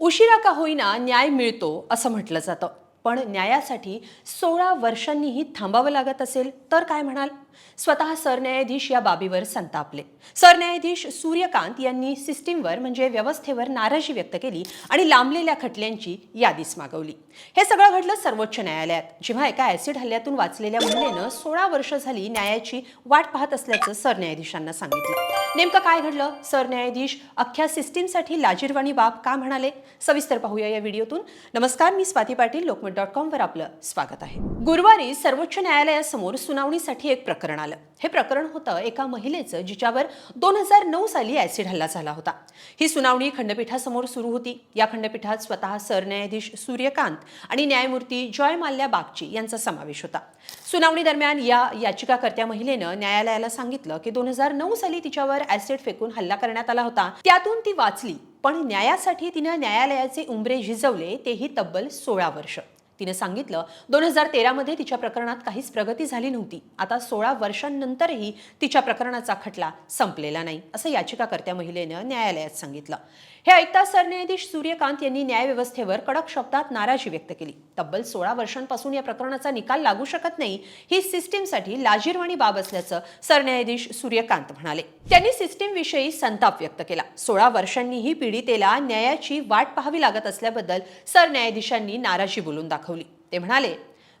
उशिरा का होईना न्याय मिळतो असं म्हटलं जातं. पण न्यायासाठी सोळा वर्षांनीही थांबावं लागत असेल तर काय म्हणाल? स्वतः सरन्यायाधीश या बाबीवर संतापले. सरन्यायाधीश सूर्यकांत यांनी सिस्टीमवर म्हणजे व्यवस्थेवर नाराजी व्यक्त केली आणि लांबलेल्या खटल्यांची यादीच मागवली हे सगळं घडलं सर्वोच्च न्यायालयात जेव्हा एका ऍसिड हल्ल्यातून वाचलेल्या महिलेनं सोळा वर्ष झाली न्यायाची वाट पाहत असल्याचं सरन्यायाधीशांना सांगितलं. नेमकं काय घडलं? सरन्यायाधीश अख्ख्या सिस्टीमसाठी लाजीरवाणी बाब का म्हणाले? सविस्तर पाहूया या व्हिडिओतून. नमस्कार मी स्वाती पाटील लोकमत डॉट कॉमवर आपलं स्वागत आहे. गुरुवारी सर्वोच्च न्यायालयासमोर सुनावणीसाठी एक प्रकरण आलं. हे प्रकरण होतं एका महिलेचं जिच्यावर दोन हजार नऊ साली ऍसिड हल्ला झाला होता. ही सुनावणी खंडपीठासमोर सुरू होती. या खंडपीठात स्वतः सरन्यायाधीश सूर्यकांत आणि न्यायमूर्ती जॉय माल्या बागची यांचा समावेश होता. सुनावणी दरम्यान या याचिकाकर्त्या महिलेनं न्यायालयाला सांगितलं की दोन हजार नऊ साली तिच्यावर ऍसिड फेकून हल्ला करण्यात आला होता. त्यातून ती वाचली पण न्यायासाठी तिनं न्यायालयाचे उंबरे झिजवले तेही तब्बल सोळा वर्ष. तिने सांगितलं दोन हजार तेरामध्ये तिच्या प्रकरणात काहीच प्रगती झाली नव्हती. आता सोळा वर्षांनंतरही तिच्या प्रकरणाचा खटला संपलेला नाही असं याचिकाकर्त्या महिलेनं न्यायालयात सांगितलं. हे ऐकता सरन्यायाधीश सूर्यकांत यांनी न्यायव्यवस्थेवर कडक शब्दात नाराजी व्यक्त केली. तब्बल सोळा वर्षांपासून या प्रकरणाचा निकाल लागू शकत नाही ही सिस्टीमसाठी लाजीरवाणी बाब असल्याचं सरन्यायाधीश सूर्यकांत म्हणाले. त्यांनी सिस्टीमविषयी संताप व्यक्त केला. सोळा वर्षांनीही पीडितेला न्यायाची वाट पाहावी लागत असल्याबद्दल सरन्यायाधीशांनी नाराजी बोलून दाखवली. ते म्हणाले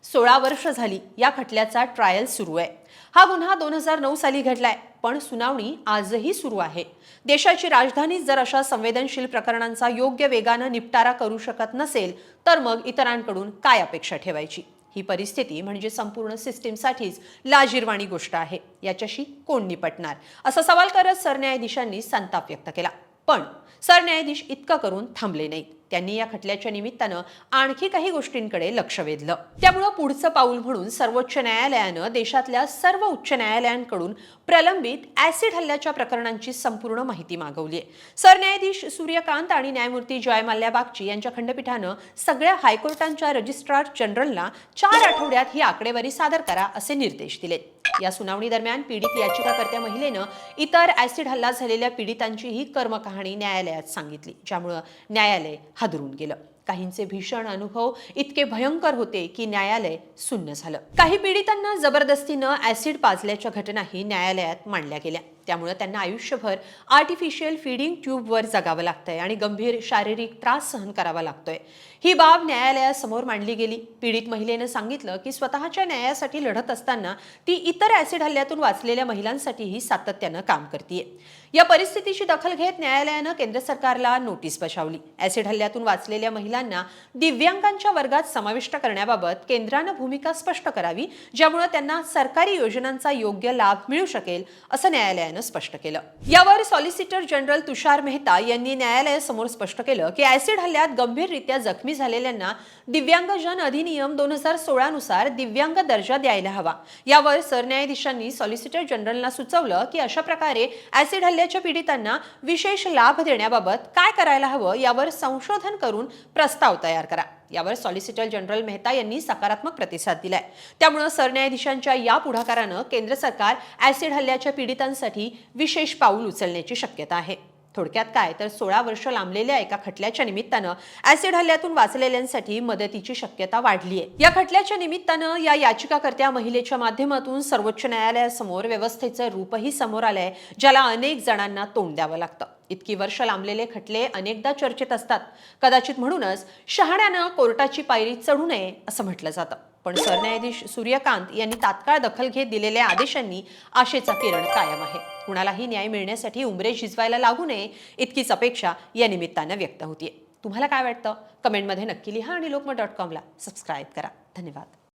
सोळा वर्ष झाली या खटल्याचा ट्रायल सुरू आहे. हा गुन्हा दोन हजार नऊ साली घडलाय पण सुनावणी आजही सुरू आहे. देशाची राजधानी जर अशा संवेदनशील प्रकरणांचा योग्य वेगानं निपटारा करू शकत नसेल तर मग इतरांकडून काय अपेक्षा ठेवायची? ही परिस्थिती म्हणजे संपूर्ण सिस्टीमसाठीच लाजीरवाणी गोष्ट आहे. याच्याशी कोण निपटणार? असा सवाल करत सरन्यायाधीशांनी संताप व्यक्त केला. पण सरन्यायाधीश इतकं करून थांबले नाहीत. त्यांनी या खटल्याच्या निमित्तानं आणखी काही गोष्टींकडे लक्ष वेधलं. त्यामुळं पुढचं पाऊल म्हणून सर्वोच्च न्यायालयानं देशातल्या सर्व उच्च न्यायालयांकडून प्रलंबित ऍसिड हल्ल्याच्या प्रकरणांची संपूर्ण माहिती मागवली आहे सरन्यायाधीश सूर्यकांत आणि न्यायमूर्ती जयमाल्या बागची यांच्या खंडपीठानं सगळ्या हायकोर्टांच्या रजिस्ट्रार जनरलना चार आठवड्यात ही आकडेवारी सादर करा असे निर्देश दिले या सुनावणी दरम्यान पीडित याचिकाकर्त्या महिलेनं इतर ऍसिड हल्ला झालेल्या पीडितांचीही कर्मकहाणी न्यायालयात सांगितली ज्यामुळं न्यायालय हादरून गेलं. काहींचे भीषण अनुभव इतके भयंकर होते की न्यायालय सुन्न झालं. काही पीडितांना जबरदस्तीनं ऍसिड पाजल्याच्या घटनाही न्यायालयात मांडल्या गेल्या. त्यामुळे त्यांना आयुष्यभर आर्टिफिशियल फीडिंग ट्यूबवर जगावं लागतंय आणि गंभीर शारीरिक त्रास सहन करावा लागतोय. ही बाब न्यायालयासमोर मांडली गेली. पीडित महिलेनं सांगितलं की स्वतःच्या न्यायासाठी लढत असताना ती इतर ऍसिड हल्ल्यातून वाचलेल्या महिलांसाठीही सातत्यानं काम करते या परिस्थितीची दखल घेत न्यायालयानं केंद्र सरकारला नोटीस बजावली. ऍसिड हल्ल्यातून वाचलेल्या महिलांना दिव्यांगांच्या वर्गात समाविष्ट करण्याबाबत केंद्रानं भूमिका स्पष्ट करावी ज्यामुळे त्यांना सरकारी योजनांचा योग्य लाभ मिळू शकेल असं न्यायालयानं स्पष्ट केलं. यावर सॉलिसिटर जनरल तुषार मेहता यांनी न्यायालयासमोर स्पष्ट केलं की ऍसिड हल्ल्यात गंभीररित्या जखमी झालेल्यांना दिव्यांगजन अधिनियम दोन हजार सोळा नुसार दिव्यांग दर्जा द्यायला हवा. यावर सरन्यायाधीशांनी सॉलिसिटर जनरलना सुचवलं की अशा प्रकारे ऍसिड हल्ल्याच्या पीडितांना विशेष लाभ देण्याबाबत काय करायला हवं यावर संशोधन करून प्रस्ताव तयार करा. यावर सॉलिसिटर जनरल मेहता यांनी सकारात्मक प्रतिसाद दिलाय. त्यामुळे सरन्यायाधीशांच्या या पुढाकारानं केंद्र सरकार ऍसिड हल्ल्याच्या पीडितांसाठी विशेष पाऊल उचलण्याची शक्यता आहे. थोडक्यात काय? तर सोळा वर्ष लांबलेल्या एका खटल्याच्या निमित्तानं ऍसिड हल्ल्यातून वाचलेल्यांसाठी मदतीची शक्यता वाढली आहे या खटल्याच्या निमित्तानं या याचिकाकर्त्या महिलेच्या माध्यमातून सर्वोच्च न्यायालयासमोर व्यवस्थेचं रूपही समोर आलंय ज्याला अनेक जणांना तोंड द्यावं लागतं. इतकी वर्ष लांबलेले खटले अनेकदा चर्चेत असतात. कदाचित म्हणूनच शहाण्यानं कोर्टाची पायरी चढू नये असं म्हटलं जातं. पण सरन्यायाधीश सूर्यकांत यांनी तात्काळ दखल घेत दिलेल्या आदेशांनी आशेचा किरण कायम आहे. कुणालाही न्याय मिळण्यासाठी उमरे झिजवायला लागू नये इतकीच अपेक्षा या निमित्तानं व्यक्त होतीये. तुम्हाला काय वाटतं? कमेंटमध्ये नक्की लिहा आणि लोकमत डॉट कॉमला सबस्क्राईब करा. धन्यवाद.